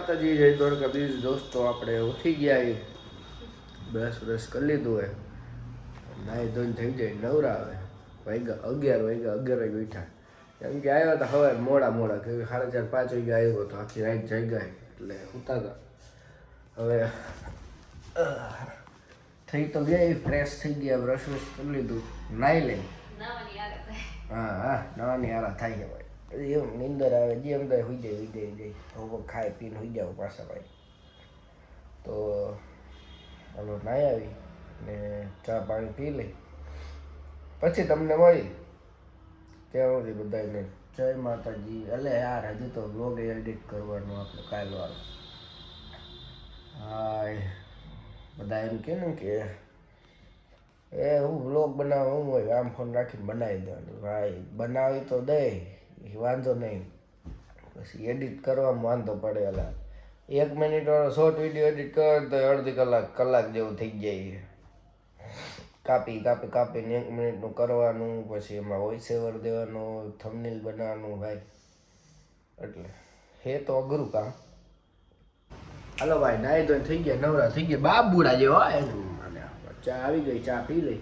માતાજી જય દ્વારકાધીશ. દોસ્તો આપણે ઉઠી ગયા એ બ્રશ બ્રશ કરી લીધું હોય. નાહી ધોઈને થઈ જાય નવરા આવે. વાગ્યા અગિયાર વાગ્યા અગિયાર વાગે ઉઠ્યા. કેમ કે આવ્યા હતા હવે મોડા મોડા કે સાડા ચાર પાંચ વાગે આવ્યો તો આખી રાત જાગ્યા એટલે ઉતા હતા હવે થઈ તો ગયા ફ્રેશ થઈ ગયા બ્રશ બ્રશ કરી લીધું. નાહી લઈ. હા હા નવાની આરા થાય ભાઈ એમ નીંદર આવે જેમ થાય હોઈ જાય હોઈ જાય જાય હવે ખાઈ પીને હોઈ જાવ પાછા ભાઈ તો હાલો નાહી આવી ને ચા પાણી પી લઈ પછી તમને મળી ત્યાં સુધી બધાને જય માતાજી એટલે યાર હજુ તો બ્લોગ એડિટ કરવાનો આપણે કાલ વાળો હાય બધા એમ કે ને કે એ હું વ્લોગ બનાવવા હું હોય આમ ફોન રાખીને બનાવી દેવાનું ભાઈ બનાવી તો દે એ વાંધો નહીં. પછી એડિટ કરવામાં વાંધો પડે અલા. એક મિનિટ વાળો શોર્ટ વીડિયો એડિટ કરો તો અડધી કલાક કલાક જેવું થઈ જાય કાપી કાપી, કાપીને એક મિનિટનું કરવાનું, પછી એમાં વોઇસ ઓવર દેવાનું થમનીલ બનાવવાનું ભાઈ. એટલે હે તો અઘરું કામ. હલો ભાઈ નાઈ તો થઈ ગયા, નવરા થઈ ગયા. બાબુડા જેવા એમ. અને ચા આવી ગઈ, ચા પી લઈ.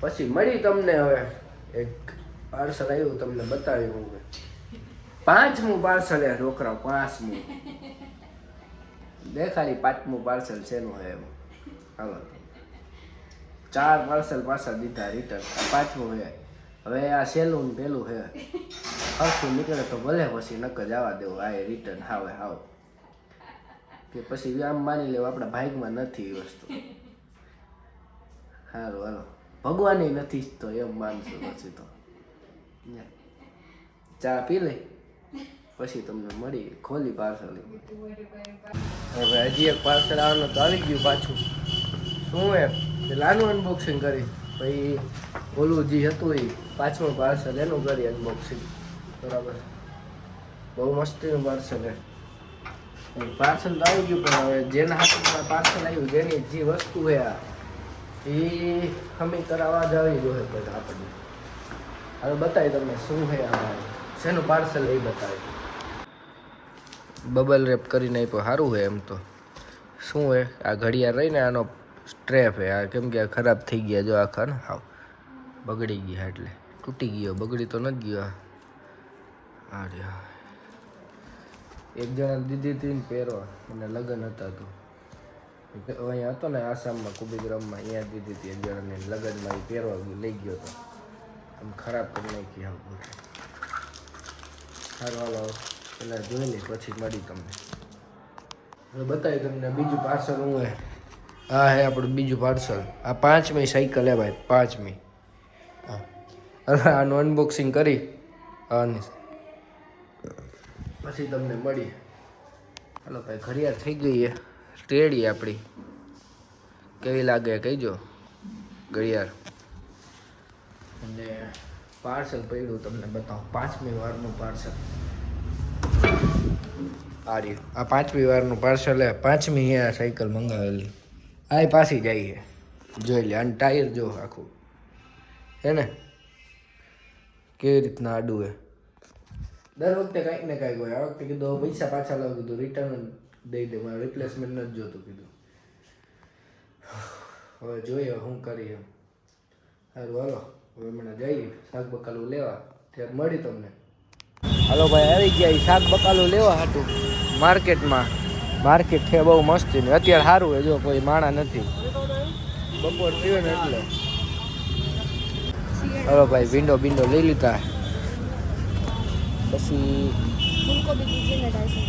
પછી મળી તમને હવે એક પાર્સલ આવ્યું તમને બતાવ્યું હું પાંચમું પાર્સલ હે છોકરા પાંચમું. દેખાડી પાંચમું પાર્સલ શેનું હે એમ. હાલો. ચાર પાર્સલ પાછા દીધા રિટર્ન પાંચમું હે. હવે આ સેલું પેલું હે. હરખું નીકળે તો ભલે પછી નક જવા દેવું. આ રિટર્ન હાવે, હાવ. કે પછી આમ માની લેવું, આપણા ભાગમાં નથી એ વસ્તુ. સારું હાલો. ભગવાન નથી જ તો એમ માનશું પછી તો. ચા પી લઈ પછી તમને મળી ખોલી પાર્સલ હવે હજી એક પાર્સલ આવવાનું તો આવી ગયું પાછું શું એમ પેલાનું અનબોક્સિંગ કરી પછી ઓલું જે હતું એ પાછું પાર્સલ એનું કરી અનબોક્સિંગ બરાબર બહુ મસ્તીનું પાર્સલ હે પાર્સલ તો આવી ગયું પણ હવે જેના હાથમાં પાર્સલ આવ્યું જેની જે વસ્તુ છે આ એ હમી કરાવવા જ આવી જોઈએ બધા આપણને હવે બતાવી તમને શું છે આમાં શેનું પાર્સલ એ બતાવી. બબલ રેપ કરીને આપ્યો સારું છે એમ તો. શું હે? આ ઘડિયાળ રહીને આનો સ્ટ્રેપ હે. આ કેમ કે આ ખરાબ થઈ ગયા જો આખા ને? હાવ. બગડી ગયા એટલે. તૂટી ગયો, બગડી તો નથી ગયો. અરે એક જણા દીધી હતી પહેરવા. અને લગ્ન હતા તો. અહીંયા હતો ને આસામમાં કુબીગ્રામમાં અહીંયા દીધી હતી એક જણાને લગ્નમાં એ પહેરવા લઈ ગયો હતો આમ ખરાબ કરી નાખી આમ બધું સારું હાલો પેલા જોઈ લઈ પછી મળી તમને. હવે બતાવી તમને બીજું પાર્સલ હું હે હા હે આપણું બીજું પાર્સલ આ પાંચમી સાયકલ હે ભાઈ પાંચમી. હા. હવે આનું અનબોક્સિંગ કરી. આની. પછી તમને મળી હાલો ભાઈ ઘડિયાળ થઈ ગઈ છે રેડી આપણી. કેવી લાગે કહીજો. ઘડિયાળ. અને પાર્સલ પડ્યું, તમને બતાવો. પાંચમી વારનું પાર્સલ. આ આ પાંચમી વારનું પાર્સલ હે. પાંચમી આ સાયકલ મંગાવેલી. આ પાછી જાય જોઈ લે અને ટાયર જો આખું. હે ને? કેવી રીતના આડું હે? દર વખતે કંઈક ને કાંઈક હોય. આ વખતે કીધું પૈસા પાછા લાવ કીધું. રિટર્ન દઈ દે. મારે રિપ્લેસમેન્ટ નથી જોતું કીધું. હવે જોઈએ શું કરીએ સારું હાલો. હવે હમણાં જઈએ શાક બકાલું લેવા. ત્યારે મળી તમને. હાલો ભાઈ આવી ગયા શાક બકાલું લેવા હતું માર્કેટમાં. માર્કેટ છે બહુ મસ્તી ને અત્યારે સારું છે જો કોઈ માણા નથી. બપોર થયો ને એટલે. હલો ભાઈ વિન્ડો બિન્ડો લઈ લીધા. પછી ફૂલકોબી દીધી ને ઢાઈસો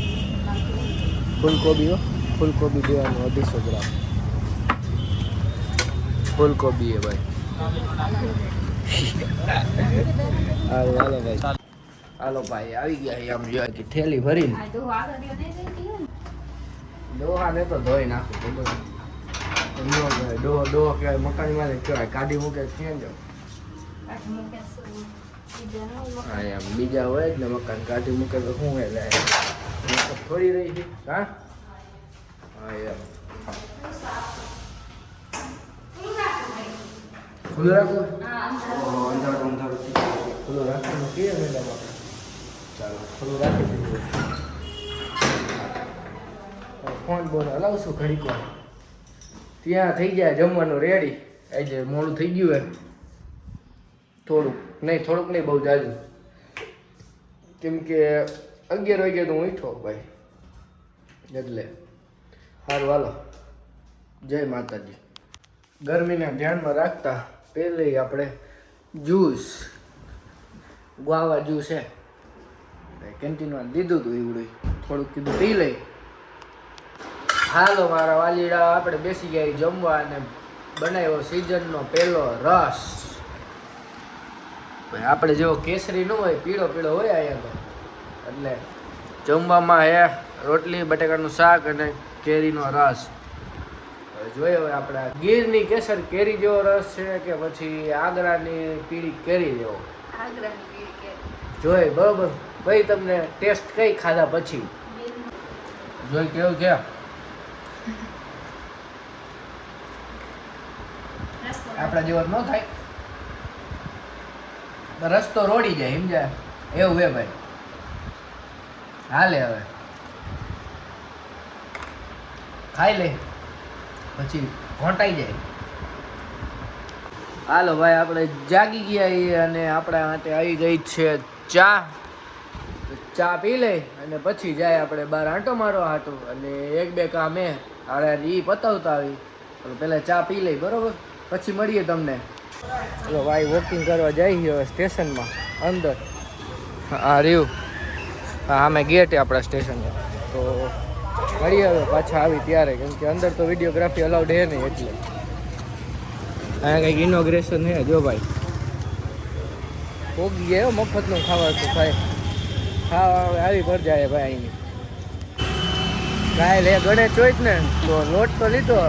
ફૂલકોબી દેવાનું અઢીસો ગ્રામ. ફૂલકોબી એ ભાઈ. હાલો ભાઈ હાલો ભાઈ આવી ગયા આમ જોયા કે થેલી ભરીને. ડોહા ને તો ધોઈ નાખું, ખબર ડોહો ડોહો કહેવાય મકાનમાં કહેવાય, કાઢી મૂકે છે છે. બીજા હોય હા જ ને મકાન, કાઢી મૂકે તો શું મતલબ થોડી રહી છે, હા? હા ખુલ્લું રાખો. અંધારું અંધારું ખુલ્લું રાખવાનું કહીએ મેડમ ચાલો, ખુલ્લું રાખી દીધું ફોન બોન હલાવશું ઘડીક વાર. ત્યાં થઈ ગયા જમવાનું રેડી આજે મોડું થઈ ગયું એમ. થોડુંક, નહીં થોડુંક નહીં, બહુ જાજુ. કેમ કે અગિયાર વાગે તો હું ઉઠો ભાઈ. એટલે. સારું હાલો. જય માતાજી. ગરમીને ધ્યાનમાં રાખતા. પહેલે આપણે જ્યુસ. ગુઆવા જ્યુસ છે કેન્ટીનમાં લીધું હતું ઈવડું. થોડુંક કીધું, પી લઈ. હાલો, મારા વાલીડા, આપણે બેસી ગયા જમવા અને બનાવ્યો સિઝનનો પહેલો રસ. આપણે જેવો કેસરી ન હોય, પીળો પીળો હોય અહીંયા તો. એટલે જમવામાં હે રોટલી, બટેકાનું શાક અને કેરીનો રસ. હવે જોઈએ હવે આપણે ગીરની કેસર કેરી જેવો રસ છે કે પછી આગ્રાની પીળી કેરી જેવો? જોઈ બરોબર. ભાઈ તમને ટેસ્ટ કઈ ખાધા પછી? જોઈ કેવું છે? આપણા જેવો ન થાય. રસ્તો રોડી જાય સમજાય? એવું હે ભાઈ. હાલે હવે. ખાઈ લે. પછી ઘોંટાઈ જાય. હાલો ભાઈ, આપણે જાગી ગયા છીએ અને આપણા માટે આવી ગઈ છે ચા. ચા પી લે અને પછી જાય આપણે બહાર આંટો મારવા હાટું અને એક બે કામ હે અરે એ પતાવતા આવી. પહેલાં ચા પી લઈ, બરોબર? પછી મળીએ તમને. ચલો ભાઈ વોકિંગ કરવા જઈ હવે સ્ટેશનમાં, અંદર. હા રહ્યું. હા અમે ગેટ આપણા સ્ટેશનમાં. તો મળીએ હવે પાછા આવી ત્યારે કેમ કે અંદર તો વિડીયોગ્રાફી અલાઉડ હે નહીં એટલે. અહીંયા કંઈક ઇનોગ્રેશન હે જો ભાઈ. પોગી ગયો મફતનું ખાવા તો ભાઈ. ખાવા આવી પર જાય ભાઈ અહીંની. કાંઈ લે ગણે ચોઈટ ને તો લોટ તો લીધો.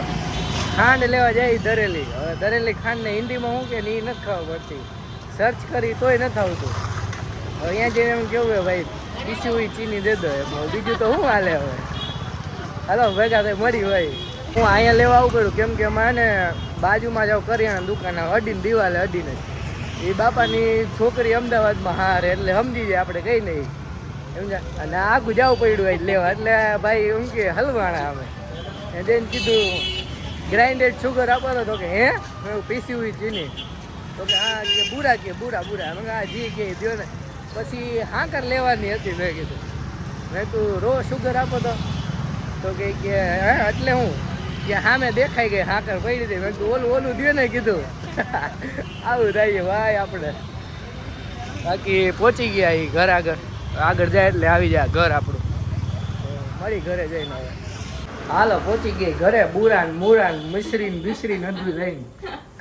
ખાંડ લેવા જાય દરેલી. હવે દરેલી ખાંડને હિન્દીમાં શું કે એ નથી ખાવા પડતી. સર્ચ કરી તોય નથી આવતું. હવે અહીંયા જઈને એમ કેવું હે ભાઈ પીસી ચીની દે દો બીજું તો શું હાલે હવે? હાલો, ભેગા થઈ મળી ભાઈ હું અહીંયા લેવા આવું પડ્યું કેમ કે અમારે બાજુમાં જાવ કરિયાણા દુકાન અડીને દિવાલે અડીને એ બાપાની છોકરી અમદાવાદમાં હાર, એટલે સમજી જાય, આપણે કઈ નહીં. સમજા અને આખું જવું પડ્યું હોય લેવા, એટલે ભાઈ એમ કે હલવાણા અમે એ જઈને કીધું ગ્રાઇન્ડેડ શુગર આપો તો કે, હે? મેં પીસી હોય ચીની. તો કે, હા કે બુરા કે, બુરા બુરા. મેં હા જી કે, દ્યો ને. પછી હાંકર લેવાની હતી, મેં કીધું. મેં તું રો શુગર આપો તો. તો કે કે હે એટલે હું. કે સામે દેખાઈ ગઈ. હાકર પડી હતી મેં ઓલું ઓલું દે ને કીધું. આવું થાય ભાઈ આપણે બાકી પહોંચી ગયા એ ઘર આગળ. આગળ જાય એટલે આવી જાય. ઘર આપણું. મારી મળી ઘરે જઈને હવે હાલો પહોંચી ગઈ ઘરે. બુરાન મુરાન મિશ્રી ને બિશ્રી નદું લઈને.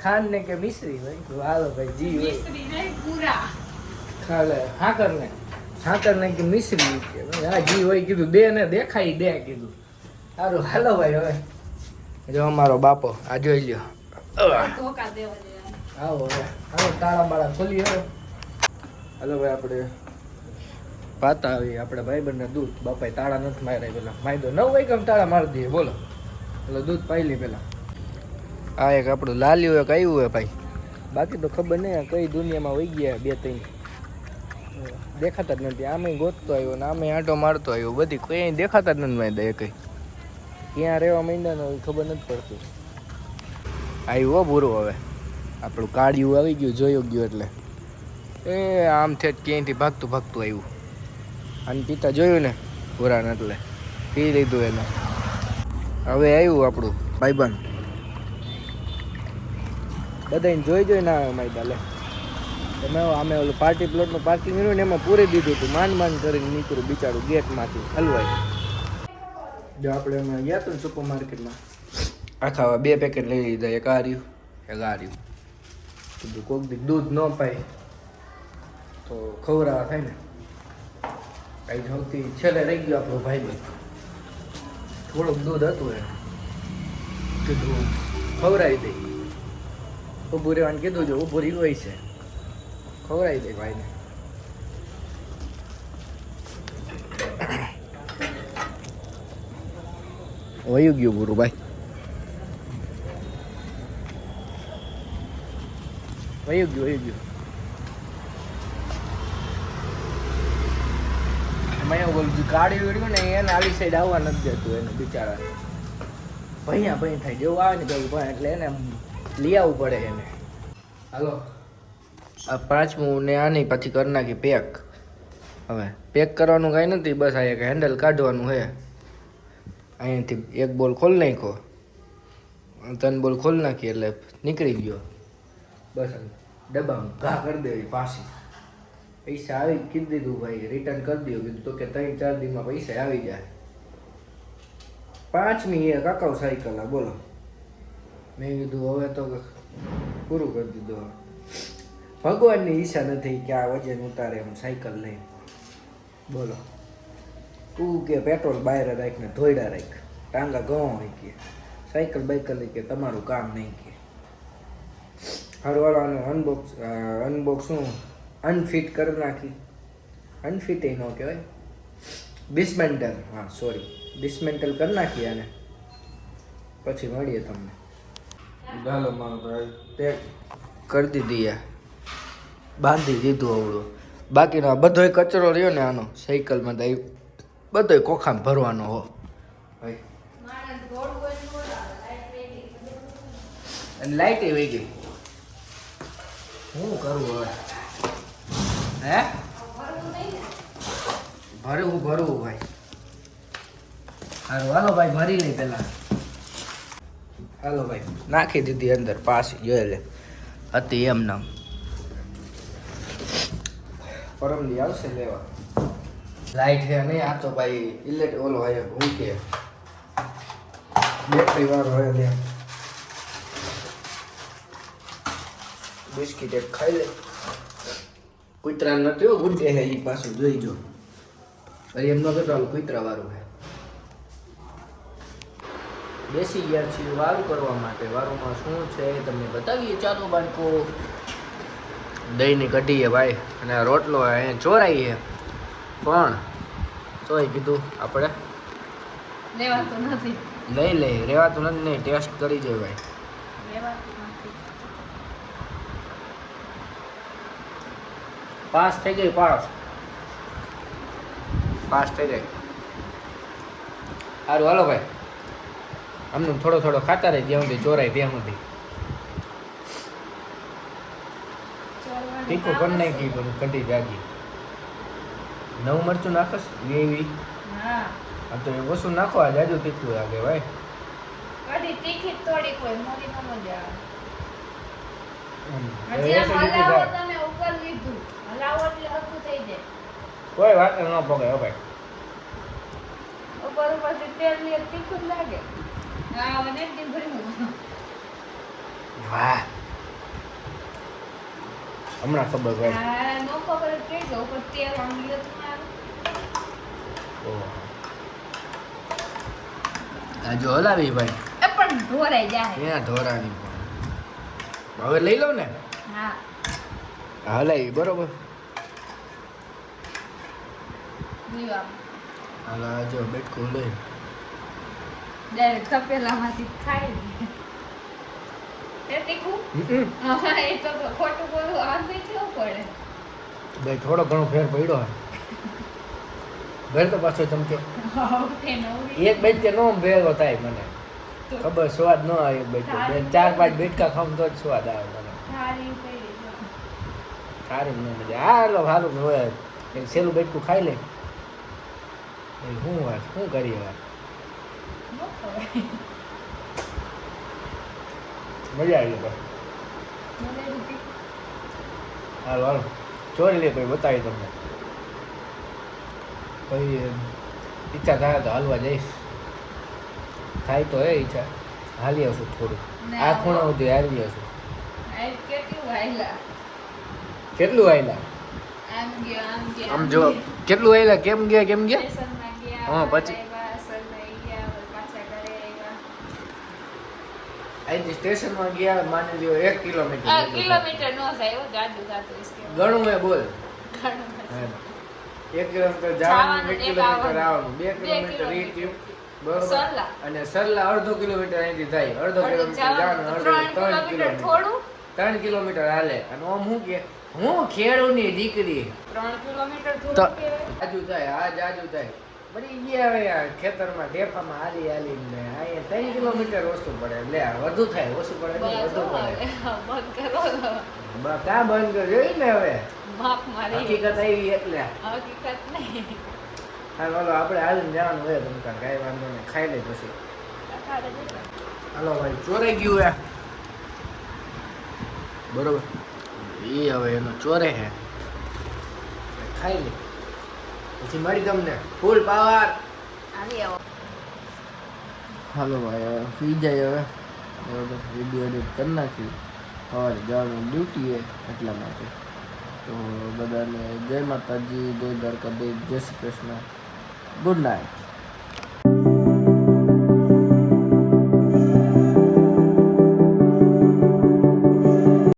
ખાન ને કે મિશ્રી ભાઈ કીધું, હાલો ભાઈ જી હોય. ખાલે હાકર ને હાકર ને કે મિશ્રી કે. હા જી હોય. કીધું દે ને દેખાઈ દે કીધું. સારું હાલો ભાઈ, હવે. જો અમારો બાપો, આ જોઈ લ્યો. આવો, હવે. હાલો તાળા બાળા ખોલી હાલો ભાઈ, આપણે પાતા આવી આપણે ભાઈબંધને દૂધ. બાપાએ તાળા નથી માર્યા પેલા. માયદો નવ વાગ્યા તાળા મારી દઈએ. બોલો. એટલે દૂધ પાઈ લે પેલા. આ એક આપણું લાલ્યું એક આવ્યું હે ભાઈ. બાકી તો ખબર નહીં કઈ દુનિયામાં વહી ગયા બે ત્રણ. દેખાતા જ નથી. આમે ગોતતો આવ્યો ને આમે આંટો મારતો આવ્યો. બધી કોઈ દેખાતા જ નથી માયદા એ કઈ. ક્યાં રહેવા માંડ્યા ને ખબર નથી પડતી. આવ્યું પૂરું હવે. આપણું કાળિયું આવી ગયું જોયો ગયું એટલે. એ આમ છે ક્યાંયથી ભાગતું ભાગતું આવ્યું અને પિતા જોયું ને પુરાણ એટલે. પી લીધું એને. હવે આવ્યું આપણું ભાઈબંધ. બધાને જોઈ જોઈ ના આવે મારી દાલે. તમે અમે ઓલું પાર્ટી પ્લોટનું પાર્કિંગ રહ્યું ને એમાં પૂરી દીધું હતું માંડ માંડ કરીને નીકળ્યું બિચારું ગેટમાંથી હલવાઈ. જો આપણે અમે ગયા હતા ને સુપર માર્કેટમાં આખા બે પેકેટ લઈ લીધા એક આ રહ્યું એક આ રહ્યું. કીધું કોક દી દૂધ ન પાય. તો ખવડાવવા થાય ને. કઈ સૌથી છેલ્લે રહી ગયો આપણો ભાઈ થોડુંક દૂધ હતું એ કીધું ખવડાવી દઈ ઊભું રહેવાનું કીધું જો ઊભું રહ્યું હોય છે. ખવડાવી દે ભાઈને. વયું ગયું પૂરું ભાઈ. વયું ગયું વયું ગયું મેં એવું બોલું ગાડી વીડ્યું ને સાઈડ આવવા નથી જતું એને બિચારા ભૈયા ભઈ થાય, જેવું આવે ને તેવું પણ એટલે એને લઈ આવવું પડે એને. હાલો, આ પાંચમું ને આની પછી કરી નાખી પેક હવે પેક કરવાનું કાંઈ નથી, બસ આ એક હેન્ડલ કાઢવાનું છે. અહીંયાથી એક બોલ ખોલ નાખ્યો. ત્રણ બોલ ખોલ નાખી એટલે નીકળી ગયો. બસ ડબ્બા ઘા કરી દેવી પાછી. પૈસા આવી કીધું દીધું ભાઈ. રિટર્ન કરી દો કીધું તો કે ત્રણ ચાર દિવસમાં પૈસા આવી જાય. પાંચમી એ કાકાઉ સાયકલ બોલો. મેં કીધું હવે તો પૂરું કરી દીધું. ભગવાનની ઈચ્છા નથી કે આ વજન ઉતારે એમ સાયકલ લઈ બોલો. તું કે પેટ્રોલ બહાર રાખ ને ધોઈડા રાખ. ટાંગા ઘઉં હોય કે સાયકલ બાઇકલ કે તમારું કામ નહીં કે. હરવાળાનું અનબોક્સ અનબોક્સ શું? અનફિટ કરી નાખી. અનફિટ એ ન કહેવાય. ડિસમેન્ટલ હા સોરી ડિસમેન્ટલ કરી નાખી આને. પછી મળીએ તમને. ચાલો મારો ભાઈ. પેક કરી દીધી યાર બાંધી દીધું અવળું. બાકીનો આ બધોય કચરો રહ્યો ને આનો. સાયકલમાં તો બધોય કોખામાં ભરવાનો હો. લાઈટ એ વહી ગઈ. શું કરવું હવે? હે? ભરવું. ભરવું ભાઈ. સારું હાલો ભાઈ, ભરી લઈ પેલા હાલો ભાઈ, નાખી દીધી અંદર, પાછી, જોઈ લે. હતી એમ નામ. પરમલી આવશે લેવા. લાઈટ હે નહીં, આ તો ભાઈ ઇલેક્ટ ઓલો હોય, હું કે. બેટરી વાળો હોય લે બિસ્કિટ એક ખાઈ લે. કૂતરા નથી ગુંડે હે, ઈ પાછું જોઈ જો. અરે એમનો કેટલો કૂતરા વાળું હે. બેસી ગયા છીએ વારું કરવા માટે. વારુંમાં શું છે એ તમને બતાવીએ ચાલો બાળકો. દહીંની કઢીએ ભાઈ, અને રોટલો અહીંયા ચોરાઈએ પણ તોય કીધું આપણે લેવાતું નથી. લઈ લઈ રેવાતું નથી નહીં ટેસ્ટ કરી જોઈએ ભાઈ. પાસ થઈ ગઈ પાસ. પાસ થઈ ગઈ. સારું હાલો ભાઈ. અમને થોડો થોડો ખાતા રહી જ્યાં સુધી ચોરાય ત્યાં સુધી. તીખું કામ કરી નાખી પણ કઢી જાગી. નવું મરચું નાખસ વેવી હા. આ તો એ ઓછું નાખો આ જાજુ તીખું લાગે ભાઈ. કઢી તીખી થોડીક હોય મોરી ન મજા આવે. કોઈ વાત ન પગે હો ભાઈ. ઉપર ઉપરથી તેલ લે તીખું લાગે. હા ભરી મૂકો. વાહ. હમણાં ખબર ભાઈ હા નો ખબર જ ઉપર તેલ આમ લીધું ના. આ જો હલાવી ભાઈ. એ પણ ધોરાઈ જાય ત્યાં ધોરાણી. હવે લઈ લઉં ને? હા. હલાવી બરોબર. હાલ જો બેટકું લઈ. ડાયરેક્ટ તપેલામાંથી ખાઈ લે. એ એ ભાઈ થોડો ઘણો ફેર પડ્યો. ઘર તો પાછો નવરી. એક બેટકે નો ભેગો થાય મને. ખબર સ્વાદ ન આવે એક બેટ બે ચાર પાંચ બેટકા ખામ તો જ સ્વાદ આવે મને. સારું ન મજા. હાલો સારું હોય એક સેલું બેટકું ખાઈ લે. શું વાત શું કરીએ વાત? મજા આવી ભાઈ. હાલો હાલો. ચોરી લે પછી બતાવી તમને. પછી ઈચ્છા થાય તો હાલવા જઈશ. થાય તો એ ઈચ્છા. હાલી આવશું થોડું. આ ખૂણા સુધી હાલી આવશું. કેટલું વાયલા આયલા આમ ગયા આમ ગયા આમ જો કેટલું આયલા કેમ ગયા કેમ ગયા? હા, પછી? આવ્યા, સરનાઈ ગયા વળી પાછા ઘરે આવ્યા. અહીંથી સ્ટેશનમાં ગયા માની લ્યો એક કિલોમીટર. કિલોમીટર નો થાય એવું ગાડું ગાતું ઘણું એ બોલ. ઘણું. એક કિલોમીટર જવાનું એક કિલોમીટર આવવાનું. બે કિલોમીટર એ. બરોબર? અને સરલા અડધો કિલોમીટર અહીંથી થાય. અડધો કિલોમીટર જવાનું. અડધો ત્રણ કિલોમીટર ત્રણ કિલોમીટર હાલે. અને આમ હું કે હું ખેડૂની દીકરી. ત્રણ કિલોમીટર આજુ થાય આ જાજુ થાય. પડી ગયા હવે ખેતરમાં ઢેફામાં હાલી હાલી ને અહીંયા ત્રણ કિલોમીટર ઓછું પડે. લે વધુ થાય ઓછું પડે વધુ પડે. હવે બંધ કરો. તો. બંધ કરી જોઈ ને હવે. માપ મારી. હકીકત આવી એટલે. હકીકત નહીં. હા બોલો આપણે હાલીને જવાનું હોય તમે તાર કાંઈ વાંધો નહીં ખાઈ લઈ પછી. હાલો ભાઈ ચોરાઈ ગયું હે. બરોબર. એ હવે એનો ચોરે હે. ખાઈ લે. પછી મળી તમને. Full power. આવી આવો. હાલો ભાઈ હવે સુઈ જાય હવે. બરોબર વીડિયો એડિટ કરી નાખ્યું સવારે જવાનું ડ્યુટી એ એટલા માટે. તો બધાને જય માતાજી જય દ્વારકાધીશ જય શ્રી કૃષ્ણ. Good night.